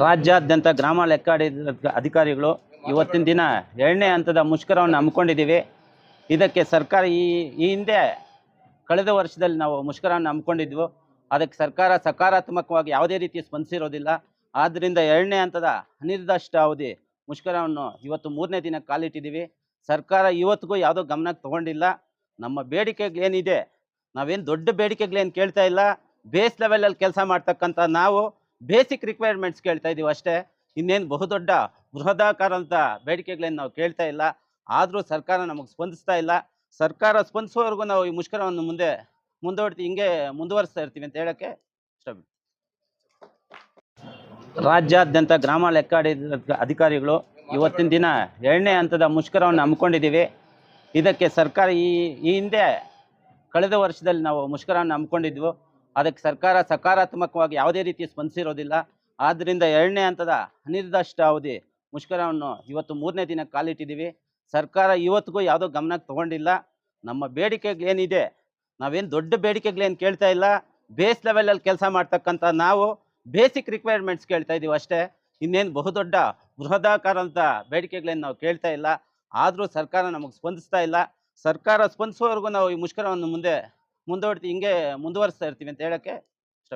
ರಾಜ್ಯಾದ್ಯಂತ ಗ್ರಾಮ ಲೆಕ್ಕಾಡಿ ಅಧಿಕಾರಿಗಳು ಇವತ್ತಿನ ದಿನ ಎರಡನೇ ಹಂತದ ಮುಷ್ಕರವನ್ನು ಹಮ್ಮಿಕೊಂಡಿದ್ದೀವಿ. ಇದಕ್ಕೆ ಸರ್ಕಾರ ಈ ಈ ಹಿಂದೆ ಕಳೆದ ವರ್ಷದಲ್ಲಿ ನಾವು ಮುಷ್ಕರವನ್ನು ಹಮ್ಮಿಕೊಂಡಿದ್ವು. ಅದಕ್ಕೆ ಸರ್ಕಾರ ಸಕಾರಾತ್ಮಕವಾಗಿ ಯಾವುದೇ ರೀತಿ ಸ್ಪಂದಿಸಿರೋದಿಲ್ಲ. ಆದ್ದರಿಂದ ಎರಡನೇ ಹಂತದ ಅನಿರ್ದಿಷ್ಟ ಅವಧಿ ಮುಷ್ಕರವನ್ನು ಇವತ್ತು ಮೂರನೇ ದಿನ ಕಾಲಿಟ್ಟಿದ್ದೀವಿ. ಸರ್ಕಾರ ಇವತ್ತಿಗೂ ಯಾವುದೋ ಗಮನಕ್ಕೆ ತಗೊಂಡಿಲ್ಲ. ನಮ್ಮ ಬೇಡಿಕೆಗಳೇನಿದೆ, ನಾವೇನು ದೊಡ್ಡ ಬೇಡಿಕೆಗಳೇನು ಕೇಳ್ತಾ ಇಲ್ಲ. ಬೇಸ್ ಲೆವೆಲಲ್ಲಿ ಕೆಲಸ ಮಾಡ್ತಕ್ಕಂಥ ನಾವು ಬೇಸಿಕ್ ರಿಕ್ವೈರ್ಮೆಂಟ್ಸ್ ಕೇಳ್ತಾ ಇದ್ದೀವಿ ಅಷ್ಟೇ. ಇನ್ನೇನು ಬಹುದೊಡ್ಡ ಬೃಹದಾಕಾರಂಥ ಬೇಡಿಕೆಗಳೇನು ನಾವು ಕೇಳ್ತಾ ಇಲ್ಲ. ಆದರೂ ಸರ್ಕಾರ ನಮಗೆ ಸ್ಪಂದಿಸ್ತಾ ಇಲ್ಲ. ಸರ್ಕಾರ ಸ್ಪಂದಿಸುವವರೆಗೂ ನಾವು ಈ ಮುಷ್ಕರವನ್ನು ಮುಂದೆ ಮುಂದುವರ್ತಿ ಹಿಂಗೆ ಮುಂದುವರಿಸ್ತಾ ಇರ್ತೀವಿ ಅಂತ ಹೇಳೋಕ್ಕೆ ಇಷ್ಟ ರಾಜ್ಯಾದ್ಯಂತ ಗ್ರಾಮ ಲೆಕ್ಕಾಡಿ ಅಧಿಕಾರಿಗಳು ಇವತ್ತಿನ ದಿನ ಎರಡನೇ ಹಂತದ ಮುಷ್ಕರವನ್ನು ಹಮ್ಮಿಕೊಂಡಿದ್ದೀವಿ. ಇದಕ್ಕೆ ಸರ್ಕಾರ ಈ ಈ ಹಿಂದೆ ಕಳೆದ ವರ್ಷದಲ್ಲಿ ನಾವು ಮುಷ್ಕರವನ್ನು ಹಮ್ಮಿಕೊಂಡಿದ್ವು. ಅದಕ್ಕೆ ಸರ್ಕಾರ ಸಕಾರಾತ್ಮಕವಾಗಿ ಯಾವುದೇ ರೀತಿ ಸ್ಪಂದಿಸಿರೋದಿಲ್ಲ ಆದ್ದರಿಂದ ಎರಡನೇ ಹಂತದ ಅನಿರ್ದಿಷ್ಟ ಅವಧಿ ಮುಷ್ಕರವನ್ನು ಇವತ್ತು ಮೂರನೇ ದಿನ ಕಾಲಿಟ್ಟಿದ್ದೀವಿ. ಸರ್ಕಾರ ಇವತ್ತಿಗೂ ಯಾವುದೋ ಗಮನಕ್ಕೆ ತಗೊಂಡಿಲ್ಲ. ನಮ್ಮ ಬೇಡಿಕೆಗಳೇನಿದೆ ನಾವೇನು ದೊಡ್ಡ ಬೇಡಿಕೆಗಳೇನು ಕೇಳ್ತಾ ಇಲ್ಲ. ಬೇಸ್ ಲೆವೆಲಲ್ಲಿ ಕೆಲಸ ಮಾಡ್ತಕ್ಕಂಥ ನಾವು ಬೇಸಿಕ್ ರಿಕ್ವೈರ್ಮೆಂಟ್ಸ್ ಕೇಳ್ತಾ ಇದ್ದೀವಿ ಅಷ್ಟೇ. ಇನ್ನೇನು ಬಹುದೊಡ್ಡ ಬೃಹದಾಕಾರಂಥ ಬೇಡಿಕೆಗಳೇನು ನಾವು ಕೇಳ್ತಾ ಇಲ್ಲ. ಆದರೂ ಸರ್ಕಾರ ನಮಗೆ ಸ್ಪಂದಿಸ್ತಾ ಇಲ್ಲ. ಸರ್ಕಾರ ಸ್ಪಂದಿಸೋವರೆಗೂ ನಾವು ಈ ಮುಷ್ಕರವನ್ನು ಮುಂದೆ ಮುಂದುವರ್ತಿ ಹಿಂಗೆ ಮುಂದುವರಿಸ್ತಾ ಇರ್ತೀವಿ ಅಂತ ಹೇಳೋಕ್ಕೆ ಇಷ್ಟ